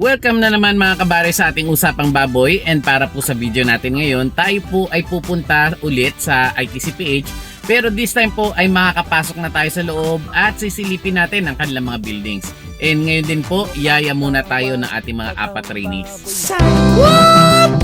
Welcome na naman mga kabare sa ating usapang baboy and para po sa video natin ngayon, tayo po ay pupunta ulit sa ITCPH pero this time po ay makakapasok na tayo sa loob at sisilipin natin ang kanilang mga buildings. And ngayon din po, yaya muna tayo ng ating mga apat trainees. At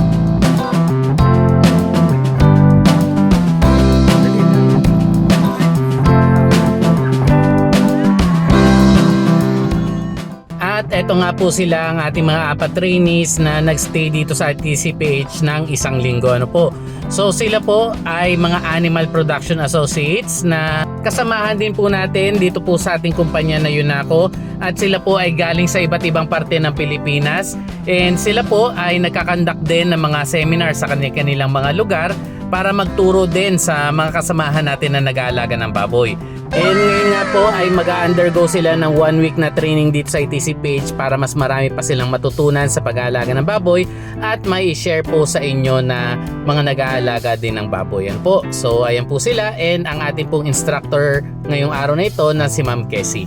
eto nga po sila ang ating mga apat trainees na nagstay dito sa TCPH ng isang linggo. Ano po? So sila po ay mga Animal Production Associates na kasamahan din po natin dito po sa ating kumpanya na Yunako at sila po ay galing sa iba't ibang parte ng Pilipinas and sila po ay nagkakandak din ng mga seminar sa kanilang mga lugar para magturo din sa mga kasamahan natin na nag-aalaga ng baboy. And ngayon nga po ay mag-undergo sila ng one week na training dito sa ITC page para mas marami pa silang matutunan sa pag-aalaga ng baboy at may share po sa inyo na mga nag-aalaga din ng baboy. Yan po. So ayan po sila and ang ating pong instructor ngayong araw na ito na si Ma'am Kessie.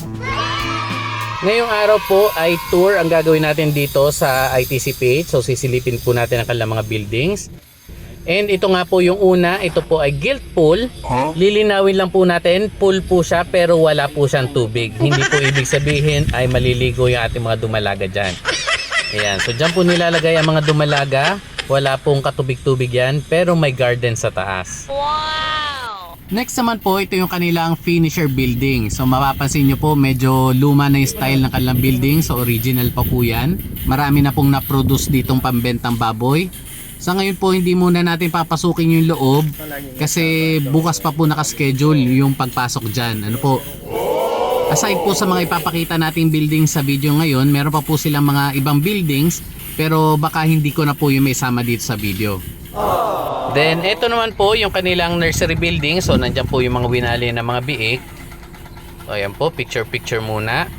Ngayong araw po ay tour ang gagawin natin dito sa ITC page. So sisilipin po natin ang kanilang mga buildings. And ito nga po yung una, ito po ay gilt pool. Lilinawin lang po natin, pool po siya pero wala po siyang tubig. Hindi po ibig sabihin ay maliligo yung ating mga dumalaga dyan. Ayan, so dyan po nilalagay ang mga dumalaga. Wala pong katubig-tubig yan pero may garden sa taas. Next naman po, ito yung kanilang finisher building. So mapapansin nyo po, medyo luma na yung style ng kanilang building. So original pa po yan. Marami na pong na-produce ditong pambentang baboy. Sa ngayon po, hindi muna natin papasukin yung loob kasi bukas pa po nakaschedule yung pagpasok dyan. Ano po? Aside po sa mga ipapakita nating buildings sa video ngayon, meron pa po silang mga ibang buildings pero baka hindi ko na po yung may sama dito sa video. Then, ito naman po yung kanilang nursery building. So, nandyan po yung mga winali ng mga biik. So, ayan po, picture-picture muna.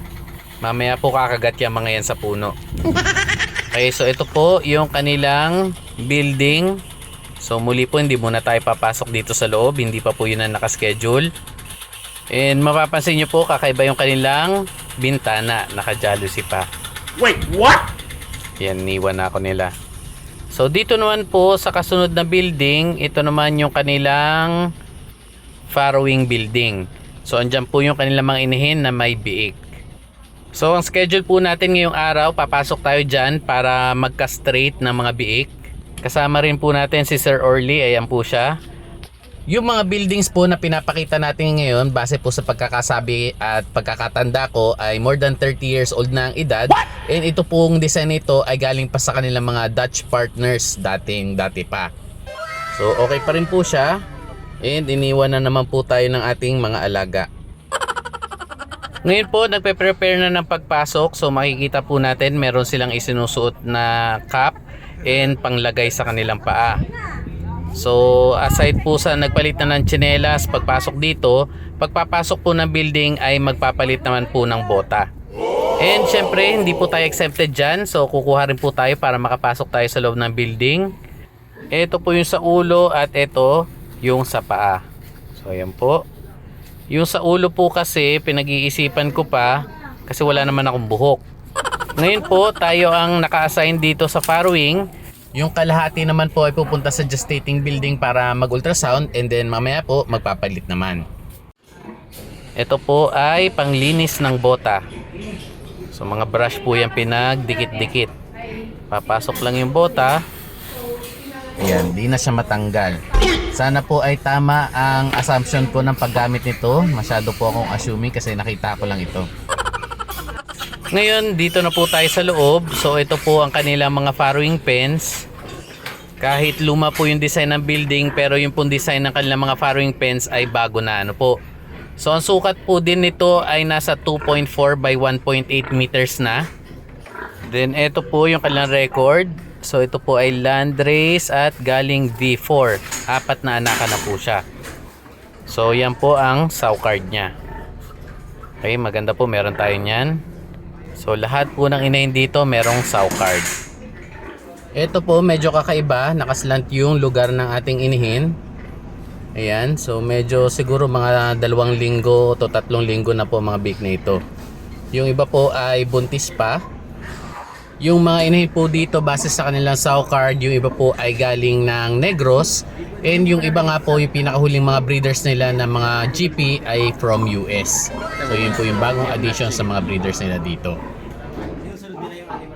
Mamaya po kakagat yung mga yan sa puno. Okay, so ito po yung kanilang building. So, muli po, hindi muna tayo papasok dito sa loob. Hindi pa po yun ang nakaschedule. And mapapansin nyo po, kakaiba yung kanilang bintana. Naka-jalousie pa. Wait, what? Yan, niwan na ako nila. So dito naman po sa kasunod na building, ito naman yung kanilang farrowing building. So andyan po yung kanilang mga inihin na may biik. So ang schedule po natin ngayong araw, papasok tayo dyan para magka-straight ng mga biik. Kasama rin po natin si Sir Orly, ayan po siya. Yung mga buildings po na pinapakita natin ngayon base po sa pagkakasabi at pagkakatanda ko ay more than 30 years old na ang edad and ito pong design nito ay galing pa sa kanilang mga Dutch partners dating dati pa. So okay pa rin po siya and iniwan na naman po tayo ng ating mga alaga. Ngayon po, nagpe-prepare na ng pagpasok. So makikita po natin meron silang isinusuot na cap and panglagay sa kanilang paa. So aside po sa nagpalit na ng tsinelas pagpasok dito, pagpapasok po ng building ay magpapalit naman po ng bota. And syempre, hindi po tayo exempted dyan. So kukuha rin po tayo para makapasok tayo sa loob ng building. Ito po yung sa ulo at ito yung sa paa. So ayan po. Yung sa ulo po kasi pinag-iisipan ko pa kasi wala naman akong buhok. Ngayon po tayo ang naka-assign dito sa farrowing. Yung kalahati naman po ay pupunta sa gestating building para mag-ultrasound and then mamaya po magpapalit naman. Ito po ay panglinis ng bota. So mga brush po yan pinagdikit-dikit. Papasok lang yung bota. Ayan, di na siya matanggal. Sana po ay tama ang assumption ko ng paggamit nito. Masyado po akong assuming kasi nakita ko lang ito. Ngayon, dito na po tayo sa loob. So, ito po ang kanilang mga farrowing pens. Kahit luma po yung design ng building, pero yung pong design ng kanilang mga farrowing pens ay bago na ano po. So, ang sukat po din nito ay nasa 2.4 by 1.8 meters na. Then, ito po yung kanilang record. So, ito po ay land race at galing V4. Apat na anakan na po siya. So, yan po ang sow card niya. Okay, maganda po. Meron tayo niyan. So lahat po ng inahin dito merong sow card. Ito po medyo kakaiba, nakaslant yung lugar ng ating inihin. Ayan, so medyo siguro mga dalawang linggo to tatlong linggo na po mga big na ito. Yung iba po ay buntis pa. Yung mga inahin po dito base sa kanilang sow card, yung iba po ay galing ng Negros and yung iba nga po yung pinakahuling mga breeders nila na mga GP ay from US. So yun po yung bagong addition sa mga breeders nila dito.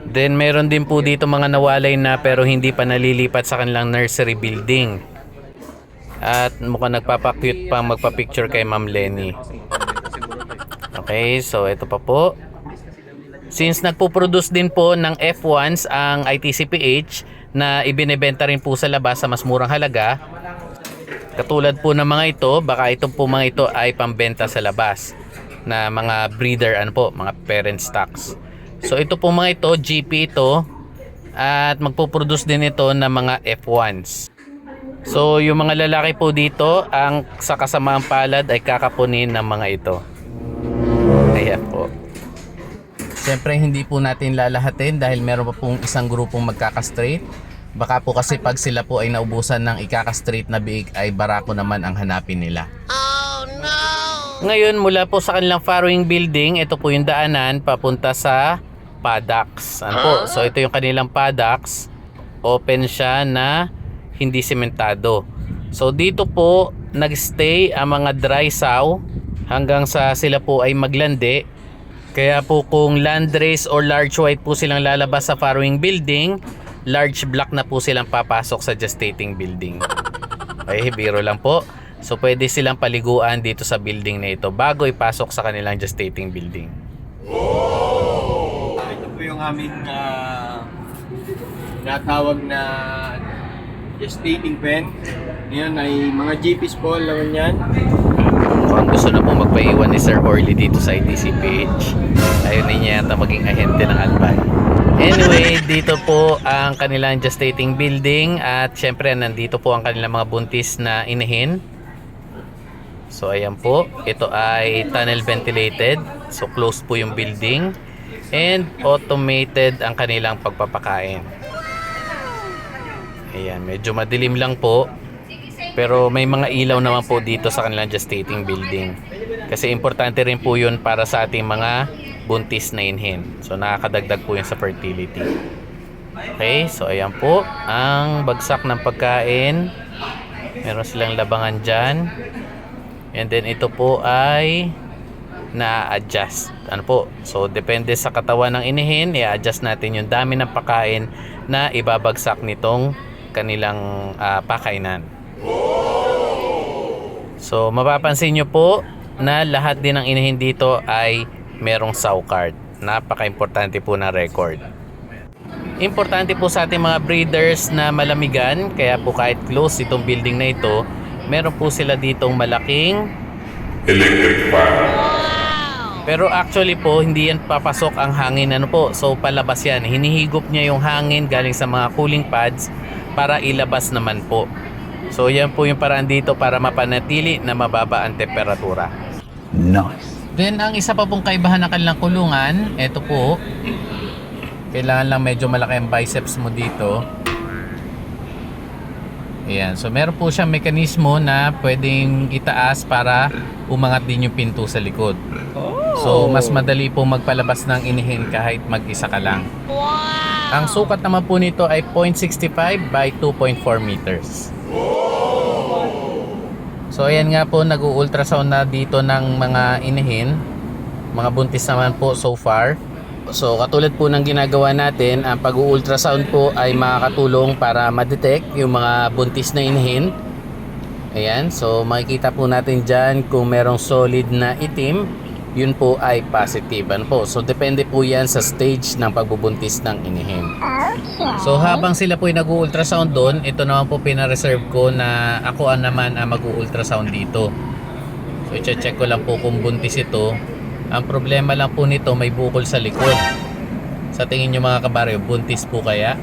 Then meron din po dito mga nawalay na pero hindi pa nalilipat sa kanilang nursery building. At mukhang nagpapakyut pa magpa-picture kay Ma'am Lenny. Okay, so ito pa po. Since nagpo-produce din po ng F1s ang ITCPH na ibinebenta rin po sa labas sa mas murang halaga, katulad po ng mga ito, baka itong po mga ito ay pambenta sa labas na mga breeder ano po, mga parent stocks. So ito po mga ito, GP ito at magpo-produce din ito ng mga F1s. So yung mga lalaki po dito, ang sa kasamaang palad ay kakapunin ng mga ito. Ayan po. Siyempre hindi po natin lalahatin dahil meron pa pong isang grupong magkakastraight. Baka po kasi pag sila po ay naubusan ng ikakastraight na biig ay barako naman ang hanapin nila. Ngayon mula po sa kanilang farrowing building, ito po yung daanan papunta sa paddocks. Ano po? So ito yung kanilang paddocks. Open siya na hindi sementado. So dito po nagstay ang mga dry sow hanggang sa sila po ay maglandi. Kaya po kung landrace or large white po silang lalabas sa farrowing building, large block na po silang papasok sa gestating building. Ay, biro lang po. So pwede silang paliguan dito sa building na ito bago ipasok sa kanilang gestating building. Ito po yung aming uh, natawag na gestating pen. Ngayon ay mga GPs po laman yan. Kung gusto na po magpaiwan ni Sir Orly dito sa ITCPH, ayaw niya yata maging ahente ng Albay. Anyway, dito po ang kanilang gestating building at syempre nandito po ang kanilang mga buntis na inahin. So ayan po, ito ay tunnel ventilated. So closed po yung building and automated ang kanilang pagpapakain. Ayan, medyo madilim lang po. Pero may mga ilaw naman po dito sa kanilang gestating building. Kasi importante rin po yun para sa ating mga buntis na inhin. So nakakadagdag po yun sa fertility. Okay, so ayan po ang bagsak ng pagkain. Meron silang labangan dyan. And then ito po ay na-adjust. Ano po? So depende sa katawan ng inihin, i-adjust natin yung dami ng pagkain na ibabagsak nitong kanilang ah, pakainan. So mapapansin nyo po na lahat din ng inahin dito ay merong sow card. Napaka-importante po na record. Importante po sa ating mga breeders na malamigan, kaya po kahit close itong building na ito, meron po sila ditong malaking electric fan, pero actually po, hindi yan papasok ang hangin ano po. So palabas yan. Hinihigop niya yung hangin galing sa mga cooling pads para ilabas naman po. So yan po yung paraan dito para mapanatili na mababa ang temperatura. nice. Then ang isa pa pong kaibahan ng kanilang kulungan, ito po. Kailangan lang medyo malaki ang biceps mo dito. Ayan, so meron po siyang mekanismo na pwedeng itaas para umangat din yung pinto sa likod. So mas madali po magpalabas ng inihin kahit mag-isa ka lang. Ang sukat naman po nito ay 0.65 by 2.4 meters. So ayan nga po nag-ultrasound na dito ng mga inihin. Mga buntis naman po so far. So katulad po ng ginagawa natin, ang pag-ultrasound po ay makakatulong para ma-detect yung mga buntis na inihin. Ayan, so makikita po natin dyan kung merong solid na itim, yun po ay positive. Ano po? So depende po yan sa stage ng pagbubuntis ng inihin. So habang sila po ay nag-ultrasound doon, ito naman po pinareserve ko na ako ang naman ang mag-ultrasound dito. So i-check ko lang po kung buntis ito. Ang problema lang po nito may bukol sa likod. Sa tingin nyo mga kabaryo, buntis po kaya?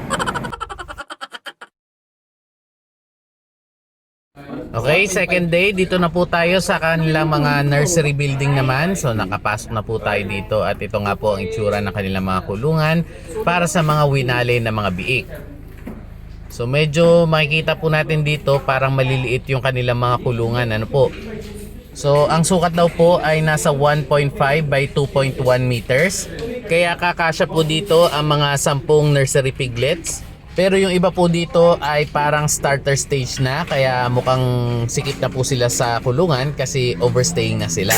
Okay, second day. Dito na po tayo sa kanilang mga nursery building naman. So nakapasok na po tayo dito at ito nga po ang itsura ng kanilang mga kulungan para sa mga winale na mga biik. So medyo makikita po natin dito parang maliliit yung kanilang mga kulungan. Ano po? So ang sukat daw po ay nasa 1.5 by 2.1 meters. Kaya kakasya po dito ang mga sampung nursery piglets. Pero yung iba po dito ay parang starter stage na kaya mukhang sikip na po sila sa kulungan kasi overstaying na sila.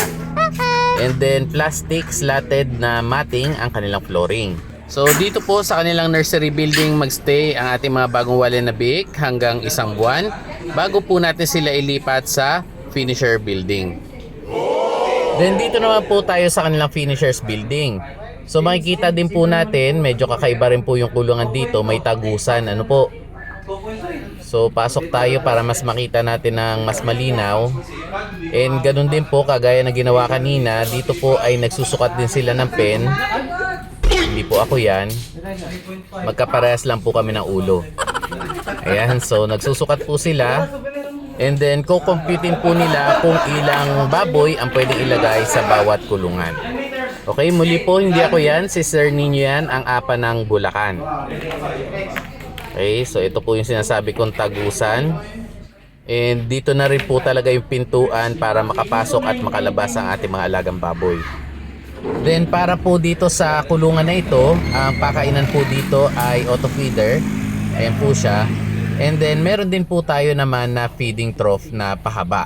And then plastic slatted na matting ang kanilang flooring. So dito po sa kanilang nursery building magstay ang ating mga bagong wali na biik hanggang isang buwan bago po natin sila ilipat sa finisher building. Then dito naman po tayo sa kanilang finishers building. So makikita din po natin, medyo kakaiba rin po yung kulungan dito, may tagusan, ano po. So pasok tayo para mas makita natin ng mas malinaw. And ganun din po, kagaya na ginawa kanina, dito po ay nagsusukat din sila ng pen. Hindi po ako yan. Magkaparehas lang po kami ng ulo. Ayan, so nagsusukat po sila. And then, kukomputin po nila kung ilang baboy ang pwedeng ilagay sa bawat kulungan. Okay, muli po, hindi ako yan. Si Sir Ninyo yan, ang apa ng Bulacan. Okay, so ito po yung sinasabi kong tagusan. And dito na rin po talaga yung pintuan para makapasok at makalabas ang ating mga alagang baboy. Then para po dito sa kulungan na ito, ang pakainan po dito ay auto feeder. Ayan po siya. And then meron din po tayo naman na feeding trough na pahaba.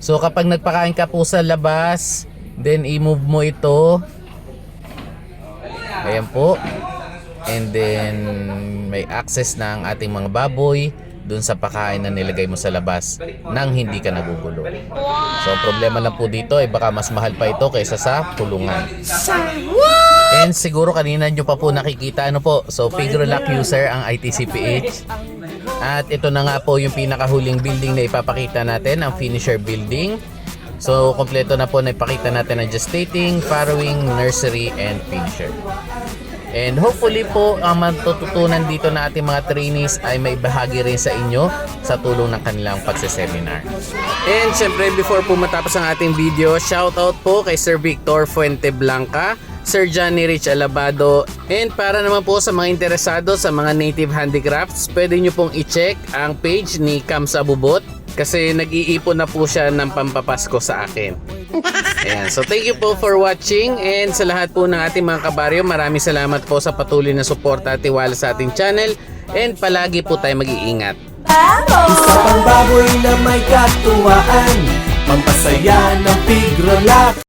So kapag nagpakain ka po sa labas, then i-move mo ito. Ayan po. And then may access na ang ating mga baboy dun sa pakain na nilagay mo sa labas nang hindi ka nagugulo. So problema lang po dito ay baka mas mahal pa ito kaysa sa kulungan. And siguro kanina nyo pa po nakikita ano po. So figure lock user ang ITCPH. At ito na nga po yung pinakahuling building na ipapakita natin, ang finisher building. So kompleto na po na ipakita natin ang gestating, farrowing, nursery, and finisher. And hopefully po ang matututunan dito na ating mga trainees ay may bahagi rin sa inyo sa tulong ng kanilang pagseseminar. And syempre before po matapos ang ating video, shout out po kay Sir Victor Fuente Blanca, Sir Johnny Rich Alabado, and para naman po sa mga interesado sa mga native handicrafts, pwede nyo pong i-check ang page ni Kamsa Bubot kasi nag-iipon na po siya ng pampapasko sa akin. Ayan. So thank you po for watching and sa lahat po ng ating mga kabaryo, maraming salamat po sa patuloy na suporta at tiwala sa ating channel and palagi po tayo mag-iingat. Isa pang baboy na may katuwaan Pampasaya ng pigrolak